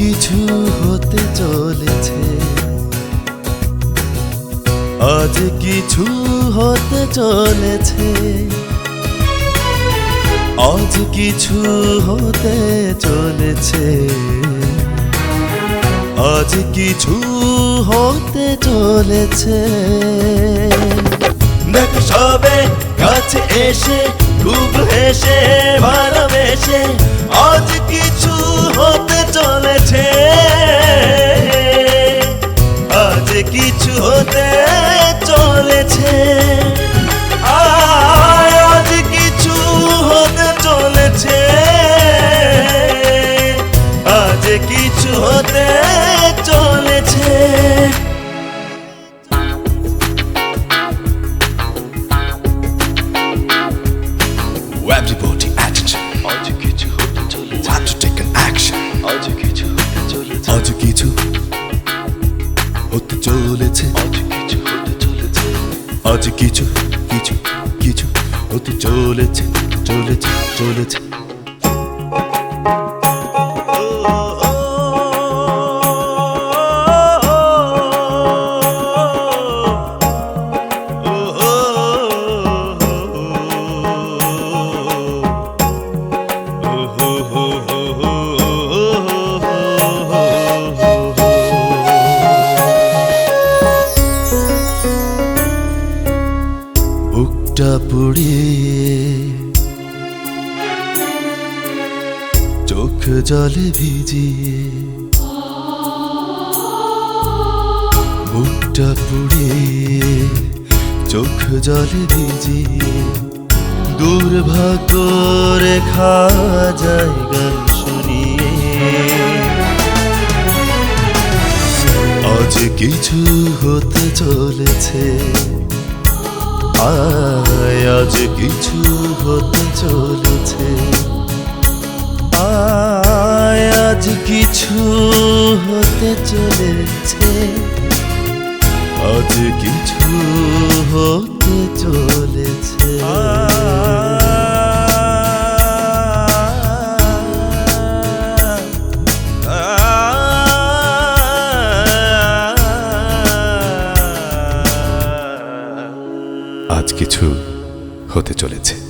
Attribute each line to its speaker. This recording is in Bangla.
Speaker 1: কিছু হতে চলেছে। আজ কিছু হতে চলেছে। আজ কিছু হতে চলেছে। আজ কিছু হতে চলেছে। দেখ সবে কাছে এসে, খুব হেসে ভাই
Speaker 2: Everybody attention
Speaker 3: আজ কিছু হতে চলেছে
Speaker 2: Time to take an action.
Speaker 3: আজ কিছু হতে চলেছে
Speaker 1: আজ কিছু হতে চলেছে
Speaker 3: আজ কিছু হতে চলেছে
Speaker 1: আজ কিছু কিছু কিছু হতে চলেছে চলেছে চলেছে বুকটা পুড়িয়ে চোখ জলে ভিজিয়ে বুকটা পুড়িয়ে চোখ জলে ভিজিয়ে দুর্ভাগ্য রেখা যায় গান শুনিয়ে আজ কিছু হতে চলেছে। আজ কিছু হতে চলেছে। আজ কিছু হতে চলেছে। আজ কিছু
Speaker 2: কিছু হতে চলেছে।